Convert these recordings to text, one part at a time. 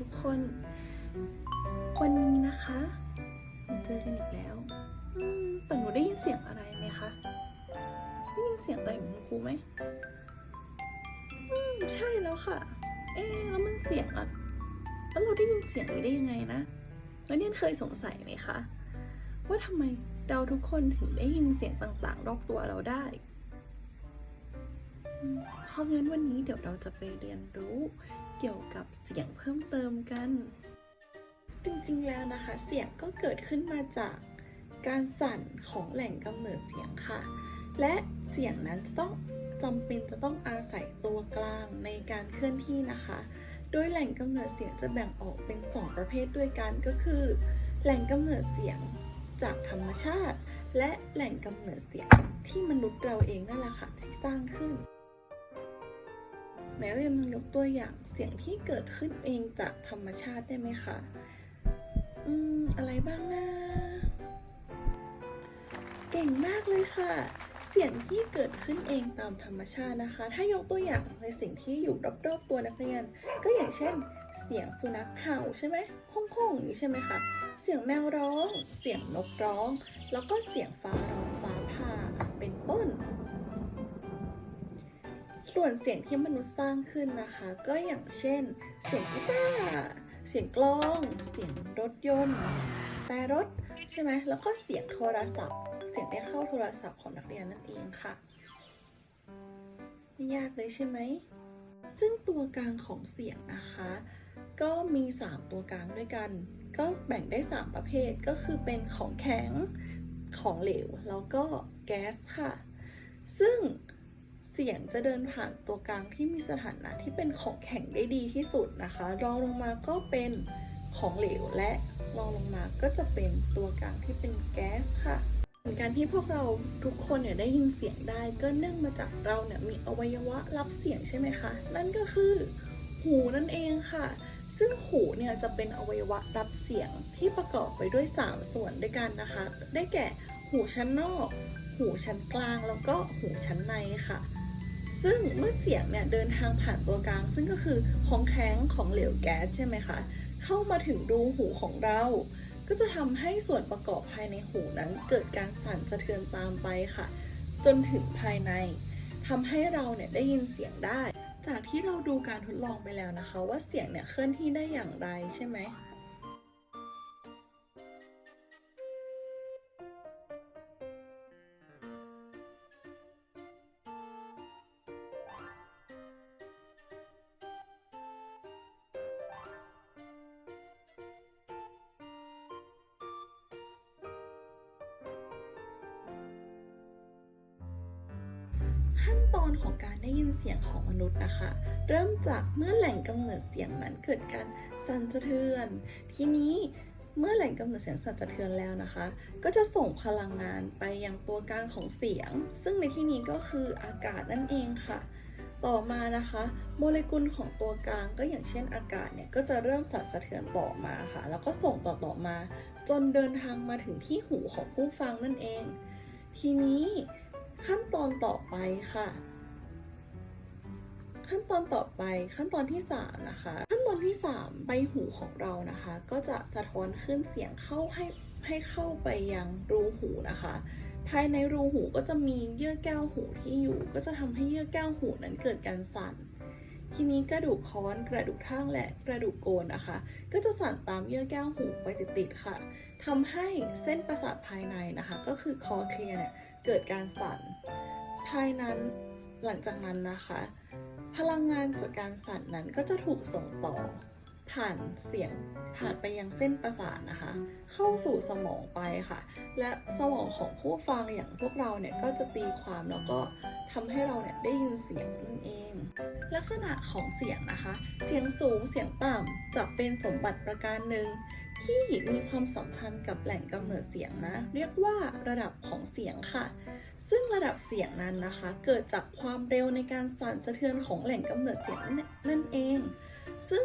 ทุกคน วันนี้นะคะมาเจอกันอีกแล้วแต่หนูได้ยินเสียงอะไรไหมคะได้ยินเสียงอะไรของคุณครูไหมมใช่แล้วค่ะ เอ๊แล้วมันเสียงอะแล้วเราได้ยินเสียงนี้ได้ยังไงนะแล้วเนี่ยเคยสงสัยไหมคะ ว่าทำไมเราทุกคนถึงได้ยินเสียงต่างๆ รอบตัวเราได้เพราะงั้นวันนี้เดี๋ยวเราจะไปเรียนรู้ เกี่ยวกับเสียงเพิ่มเติมกัน จริงๆแล้วนะคะ เสียงก็เกิดขึ้นมาจากการสั่นของแหล่งกำเนิดเสียงค่ะ และเสียงนั้นจะต้องจำเป็นจะต้องอาศัยตัวกลางในการเคลื่อนที่นะคะ โดยแหล่งกำเนิดเสียงจะแบ่งออกเป็น 2 ประเภทด้วยกันก็คือ แหล่งกำเนิดเสียงจากธรรมชาติ และแหล่งกำเนิดเสียงที่มนุษย์เราเองนั่นแหละค่ะที่สร้าง ไหนเราลองยกตัวอย่างเสียงที่เกิดขึ้นเองจากธรรมชาติได้ไหมคะ อืม อะไรบ้างนะ เก่งมากเลยค่ะ เสียงที่เกิดขึ้นเองตามธรรมชาตินะคะ ถ้ายกตัวอย่างในสิ่งที่อยู่รอบๆตัวนักเรียน ก็อย่างเช่น เสียงสุนัขเห่าใช่ไหมห้องๆอย่างนี้ใช่ไหมคะ เสียงแมวร้อง เสียงนกร้อง แล้วก็เสียงฟ้าร้องฟ้าผ่าเป็นต้น ส่วนเสียงที่มนุษย์สร้างขึ้นนะคะ ก็อย่างเช่น เสียงกีตาร์เสียงกลอง เสียงรถยนต์แต่รถใช่ไหมแล้วก็เสียงโทรศัพท์ เสียงได้เข้าโทรศัพท์ของนักเรียนนั่นเองค่ะไม่ยากเลยใช่ไหมซึ่งตัวกลางของเสียงนะคะ ก็มี 3 ตัวกลางด้วยกัน ก็แบ่งได้ 3 ประเภทก็คือเป็นของแข็งของเหลว แล้วก็แก๊สค่ะ ซึ่ง เสียงจะเดินผ่านตัวกลางที่มีสถานะที่เป็นของแข็งได้ดีที่สุดนะคะ รองลงมาก็เป็นของเหลวและรองลงมาก็จะเป็นตัวกลางที่เป็นแก๊สค่ะการที่พวกเราทุกคนเนี่ยได้ยินเสียงได้ก็เนื่องมาจากเราเนี่ยมีอวัยวะรับเสียงใช่ไหมคะ นั่นก็คือหูนั่นเองค่ะ ซึ่งหูเนี่ยจะเป็นอวัยวะรับเสียงที่ประกอบไปด้วย 3 ส่วนด้วยกันนะคะ ได้แก่หูชั้นนอก หูชั้นกลางแล้วก็หูชั้นในค่ะ ซึ่งเมื่อเสียงเนี่ยเดินทางผ่านตัวกลาง ซึ่งก็คือของแข็งของเหลวแก๊สใช่ไหมคะเข้ามาถึงรูหูของเรา ก็จะทำให้ส่วนประกอบภายในหูนั้น เกิดการสั่นสะเทือนตามไปค่ะ จนถึงภายในทำให้เราเนี่ยได้ยินเสียงได้ จากที่เราดูการทดลองไปแล้วนะคะ ว่าเสียงเนี่ยเคลื่อนที่ได้อย่างไรใช่ไหม อนของการได้ยินเสียงของมนุษย์นะคะ เริ่มจากเมื่อแหล่งกำเนิดเสียงนั้นเกิดการสั่นสะเทือน ทีนี้เมื่อแหล่งกำเนิดเสียงสั่นสะเทือนแล้วนะคะ ก็จะส่งพลังงานไปยังตัวกลางของเสียง ซึ่งในที่นี้ก็คืออากาศนั่นเองค่ะ ต่อมานะคะ โมเลกุลของตัวกลางก็อย่างเช่นอากาศเนี่ยก็จะเริ่มสั่นสะเทือนต่อมาค่ะ แล้วก็ส่งต่อต่อๆมา จนเดินทางมาถึงที่หูของผู้ฟังนั่นเอง ทีนี้ขั้นตอนต่อไปค่ะ ขั้นตอนต่อไปขั้นตอนที่ 3 นะคะ ขั้นตอนที่ 3 ใบหูของเรานะคะ ก็จะสะท้อนขึ้นเสียงเข้าให้ให้เข้าไปยังรูหูนะคะ ภายในรูหูก็จะมีเยื่อแก้วหูที่อยู่ ก็จะทำให้เยื่อแก้วหูนั้นเกิดการสั่น ทีนี้กระดูกค้อนกระดูกท่างและกระดูกโกนนะคะ ก็จะสั่นตามเยื่อแก้วหูไปติดๆค่ะทำให้เส้นประสาทภายในนะคะ ก็คือคอเคลียร์เนี่ยเกิดการสั่น ภายนั้นหลังจากนั้นนะคะ พลังงานจากการสั่นนั้นก็จะถูกส่งต่อ ผ่านเสียงผ่านไปยังเส้นประสาทนะคะ เข้าสู่สมองไปค่ะ และสมองของผู้ฟังอย่างพวกเราเนี่ยก็จะตีความแล้วก็ทำให้เราเนี่ยได้ยินเสียงนั่นเอง ลักษณะของเสียงนะคะ เสียงสูงเสียงต่ำจะเป็นสมบัติประการหนึ่ง ที่มีความสัมพันธ์กับแหล่งกำเนิดเสียงนะ เรียกว่าระดับของเสียงค่ะ ซึ่งระดับเสียงนั้นนะคะ เกิดจากความเร็วในการสั่นสะเทือนของแหล่งกำเนิดเสียงนั่นเอง ซึ่ง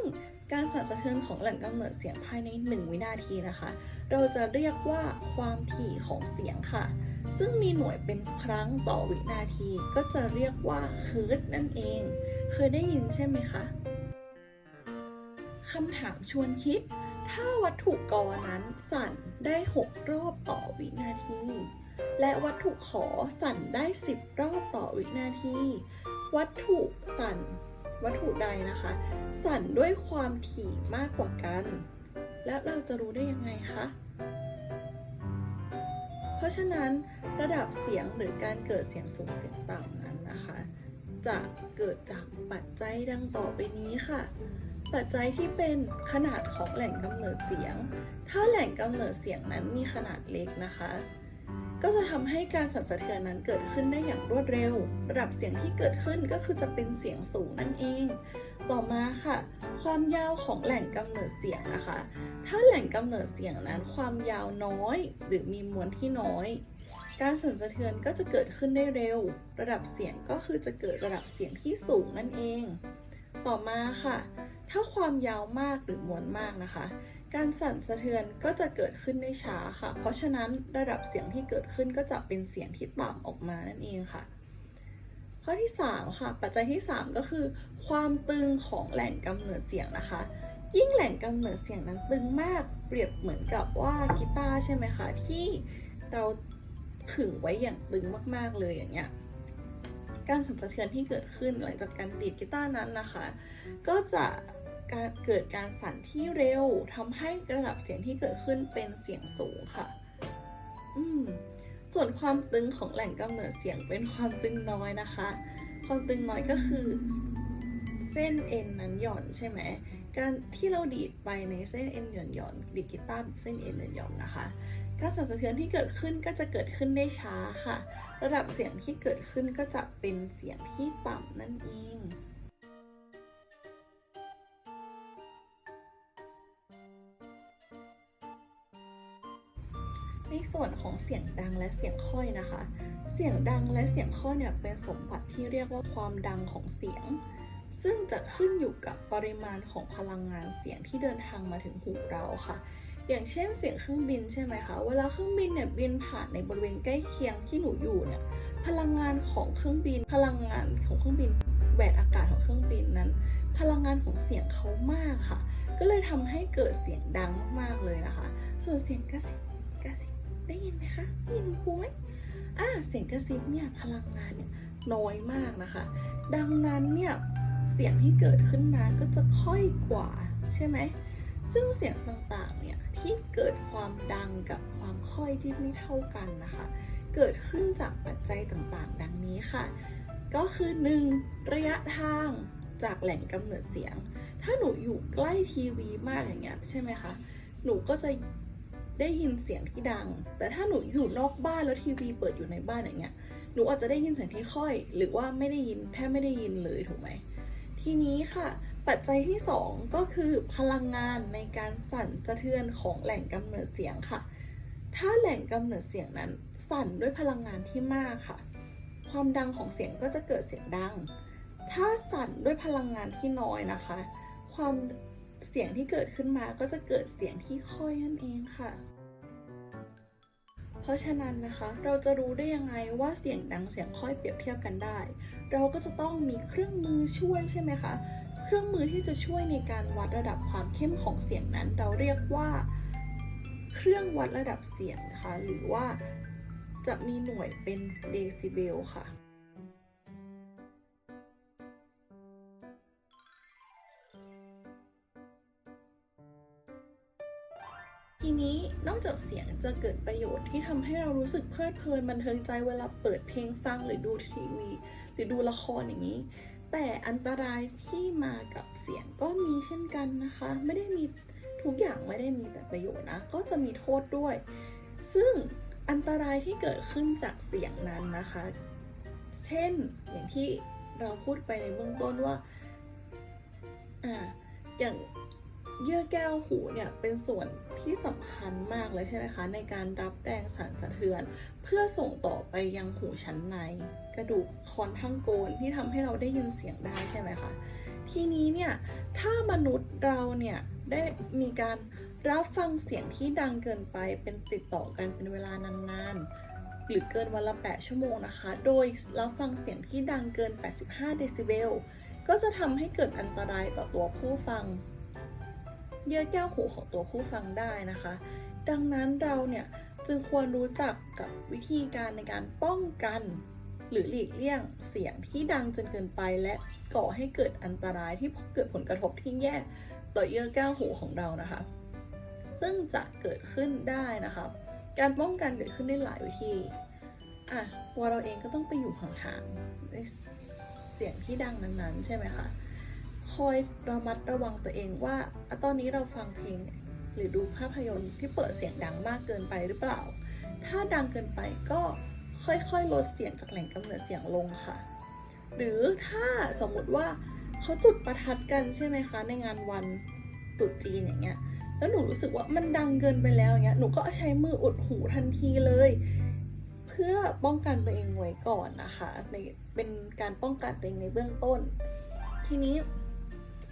การสั่นสะเทือนของแหล่งกำเนิดเสียงภายใน 1 วินาทีนะคะ เราจะเรียกว่าความถี่ของเสียงค่ะ ซึ่งมีหน่วยเป็นครั้งต่อวินาที ก็จะเรียกว่าเฮิร์ตนั่นเอง เคยได้ยินใช่ไหมคะคำถามชวนคิด ถ้าวัตถุกรนั้นสั่นได้ 6 รอบต่อวินาที และวัตถุขอสั่นได้ 10 รอบต่อวินาที วัตถุสั่น วัตถุใดนะคะ สั่นด้วยความถี่มากกว่ากัน แล้วเราจะรู้ได้ยังไงคะ เพราะฉะนั้นระดับเสียงหรือการเกิดเสียงสูงเสียงต่ำนั้นนะคะ จะเกิดจากปัจจัยดังต่อไปนี้ค่ะ ปัจจัยที่เป็นขนาดของแหล่งกำเนิดเสียง ถ้าแหล่งกำเนิดเสียงนั้นมีขนาดเล็กนะคะ ก็จะทำให้การสั่นสะเทือนนั้นเกิดขึ้นได้อย่างรวดเร็ว ระดับเสียงที่เกิดขึ้นก็คือจะเป็นเสียงสูงนั่นเอง ต่อมาค่ะ ความยาวของแหล่งกำเนิดเสียงนะคะ ถ้าแหล่งกำเนิดเสียงนั้นความยาวน้อย หรือมีมวลที่น้อยการสั่นสะเทือนก็จะเกิดขึ้นได้เร็ว ระดับเสียงก็คือจะเกิดระดับเสียงที่สูงนั่นเอง ต่อมาค่ะ ถ้าความยาวมากหรือมวลมากนะคะ การสั่นสะเทือนก็จะเกิดขึ้นได้ช้าค่ะ เพราะฉะนั้นระดับเสียงที่เกิดขึ้นก็จะเป็นเสียงที่ต่ำออกมานั่นเองค่ะ ข้อที่ 3 ค่ะ ปัจจัยที่ 3 ก็คือ ความตึงของแหล่งกำเนิดเสียงนะคะ ยิ่งแหล่งกำเนิดเสียงนั้นตึงมาก เปรียบเหมือนกับว่ากีตาร์ใช่ไหมคะ ที่เราขึงไว้อย่างตึงมาก ๆ เลยอย่างเงี้ยการสั่นสะเทือนที่เกิดขึ้นหลังจากการดีดกีตาร์นั้นนะคะ ก็จะ การเกิดการสั่นที่เร็วทำให้ระดับเสียงที่เกิดขึ้นเป็นเสียงสูงค่ะ อืมส่วนความตึงของแหล่งกำเนิดเสียงเป็นความตึงน้อยนะคะ ความตึงน้อยก็คือเส้นเอ็นนั้นหย่อนใช่ไหม การที่เราดีดไปในเส้นเอ็นหย่อนหย่อนดีดกีตาร์เส้นเอ็นหย่อนหย่อนนะคะการสั่นสะเทือนที่เกิดขึ้นก็จะเกิดขึ้นได้ช้าค่ะ ระดับเสียงที่เกิดขึ้นก็จะเป็นเสียงที่ต่ำนั่นเอง ในส่วนของเสียงดังและเสียงค่อยนะคะ เสียงดังและเสียงค่อยเนี่ยเป็นสมบัติที่เรียกว่าความดังของเสียง ซึ่งจะขึ้นอยู่กับปริมาณของพลังงานเสียงที่เดินทางมาถึงหูเราค่ะ อย่างเช่นเสียงเครื่องบินใช่ไหมคะเวลาเครื่องบินเนี่ยบินผ่านในบริเวณใกล้เคียงที่หนูอยู่เนี่ยพลังงานของเครื่องบิน พลังงานของเครื่องบินแหวนอากาศของเครื่องบินนั้น พลังงานของเสียงเขามากค่ะ ก็เลยทำให้เกิดเสียงดังมากๆเลยนะคะ ส่วนเสียงกระซิบกระซิบ ได้ยินไหมคะได้ยินครูไหมอ่าเสียงกระซิบเนี่ยพลังงานเนี่ยน้อยมากนะคะ ดังนั้นเนี่ยเสียงที่เกิดขึ้นมาก็จะค่อยกว่าใช่ไหมซึ่งเสียงต่างๆเนี่ยที่เกิดความดังกับความค่อยที่ไม่เท่ากันนะคะ เกิดขึ้นจากปัจจัยต่างๆ ดังนี้ค่ะ ก็คือ 1. ระยะทางจากแหล่งกำเนิดเสียง ถ้าหนูอยู่ใกล้ทีวีมากอย่างเงี้ยใช่ไหมคะหนูก็จะ ได้ยินเสียงที่ดัง แต่ถ้าหนูอยู่นอกบ้านแล้วทีวีเปิดอยู่ในบ้านอย่างเงี้ย หนูอาจจะได้ยินเสียงที่ค่อย หรือว่าไม่ได้ยินแทบไม่ได้ยินเลยถูกไหม ทีนี้ค่ะ ปัจจัยที่ 2 ก็คือพลังงานในการสั่นสะเทือนของแหล่งกำเนิดเสียงค่ะ ถ้าแหล่งกำเนิดเสียงนั้นสั่นด้วยพลังงานที่มากค่ะ ความดังของเสียงก็จะเกิดเสียงดัง ถ้าสั่นด้วยพลังงานที่น้อยนะคะ ความเสียงที่เกิดขึ้นมาก็จะเกิดเสียงที่ค่อยนั่นเองค่ะ เพราะฉะนั้นนะคะ เราจะรู้ได้ยังไงว่าเสียงดังเสียงค่อยเปรียบเทียบกันได้ เราก็จะต้องมีเครื่องมือช่วยใช่ไหมคะ เครื่องมือที่จะช่วยในการวัดระดับความเข้มของเสียงนั้น เราเรียกว่า เครื่องวัดระดับเสียงนะคะ หรือว่าจะมีหน่วยเป็นเดซิเบลค่ะ ทีนี้นอกจากเสียงจะเกิดประโยชน์ที่ทำให้เรารู้สึกเพลิดเพลินบันเทิงใจเวลาเปิดเพลงฟังหรือดูทีวี หรือดูละครอย่างนี้ แต่อันตรายที่มากับเสียงก็มีเช่นกันนะคะ ไม่ได้มีทุกอย่างไม่ได้มีแต่ประโยชน์นะ ก็จะมีโทษด้วย ซึ่งอันตรายที่เกิดขึ้นจากเสียงนั้นนะคะ เช่นอย่างที่เราพูดไปในเบื้องต้นว่า อ่า อย่าง เยื่อแก้วหูเนี่ยเป็นส่วนที่สำคัญมากเลยใช่ไหมคะ ในการรับแรงสั่นสะเทือน เพื่อส่งต่อไปยังหูชั้นใน กระดูกคอนทั้งโกนที่ทำให้เราได้ยินเสียงได้ใช่ไหมคะทีนี้เนี่ยถ้ามนุษย์เราเนี่ยได้มีการรับฟังเสียงที่ดังเกินไปเป็นติดต่อกันเป็นเวลานานๆ หรือเกินวันละ 8 ชั่วโมงนะคะ โดยรับฟังเสียงที่ดังเกิน 85 เดซิเบลก็จะทำให้เกิดอันตรายต่อตัวผู้ฟัง เยื่อแก้วหูของตัวผู้ฟังได้นะคะ ดังนั้นเราเนี่ยจึงควรรู้จักกับวิธีการในการป้องกัน หรือหลีกเลี่ยงเสียงที่ดังจนเกินไปและก่อให้เกิดอันตรายที่เกิดผลกระทบที่แย่ต่อเยื่อแก้วหูของเรานะคะ ซึ่งจะเกิดขึ้นได้นะคะ การป้องกันเกิดขึ้นได้หลายวิธีอะว่าเราเองก็ต้องไปอยู่ห่างๆเสียงที่ดังนั้นๆ ใช่ไหมคะ คอยระมัดระวังตัวเองว่าตอนนี้เราฟังเพลงหรือดูภาพยนตร์ที่เปิดเสียงดังมากเกินไปหรือเปล่า ถ้าดังเกินไปก็ค่อยๆ ลดเสียงจากแหล่งกำเนิดเสียงลงค่ะ หรือถ้าสมมุติว่าเขาจุดประทัดกันใช่ไหมคะ ในงานวันตรุษจีนอย่างเงี้ย แล้วหนูรู้สึกว่ามันดังเกินไปแล้วอย่างเงี้ย หนูก็ใช้มืออุดหูทันทีเลย เพื่อป้องกันตัวเองไว้ก่อนนะคะในเป็นการป้องกันตัวเองในเบื้องต้น ทีนี้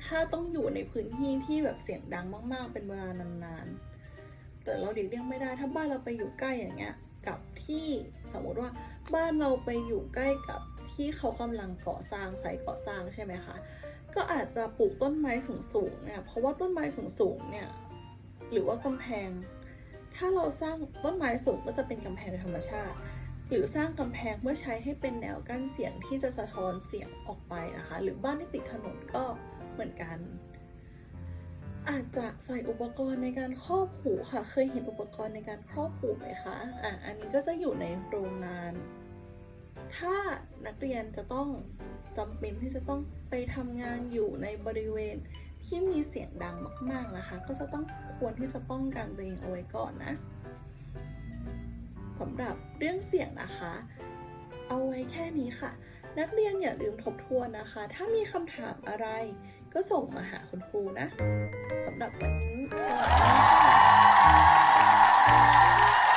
ถ้าต้องอยู่ในพื้นที่ที่แบบเสียงดังมาก ๆ เป็นเวลานานๆ แต่เราเด็กเลี่ยงไม่ได้ถ้าบ้านเราไปอยู่ใกล้อย่างเงี้ย กับที่สมมติว่าบ้านเราไปอยู่ใกล้กับที่เขากำลังก่อสร้างไซต์ก่อสร้างใช่ไหมคะ ก็อาจจะปลูกต้นไม้สูงๆเนี่ย เพราะว่าต้นไม้สูงๆเนี่ย หรือว่ากำแพง ถ้าเราสร้างต้นไม้สูงก็จะเป็นกำแพงโดยธรรมชาติ หรือสร้างกำแพงเพื่อใช้ให้เป็นแนวกั้นเสียงที่จะสะท้อนเสียงออกไปนะคะ หรือบ้านที่ติดถนนก็ เหมือนกัน อาจจะใส่อุปกรณ์ในการครอบหูค่ะ เคยเห็นอุปกรณ์ในการครอบหูไหมคะอะอันนี้ก็จะอยู่ในโรงงาน ถ้านักเรียนจะต้องจำเป็นที่จะต้องไปทำงานอยู่ในบริเวณที่มีเสียงดังมาก ๆนะคะ ก็จะต้องควรที่จะป้องกันตัวเองเอาไว้ก่อนนะสำหรับเรื่องเสียงนะคะ เอาไว้แค่นี้ค่ะ นักเรียนอย่าลืมทบทวนนะคะ ถ้ามีคำถามอะไร ก็ส่งมาหาคุณครูนะสำหรับวันนี้สวัสดีค่ะ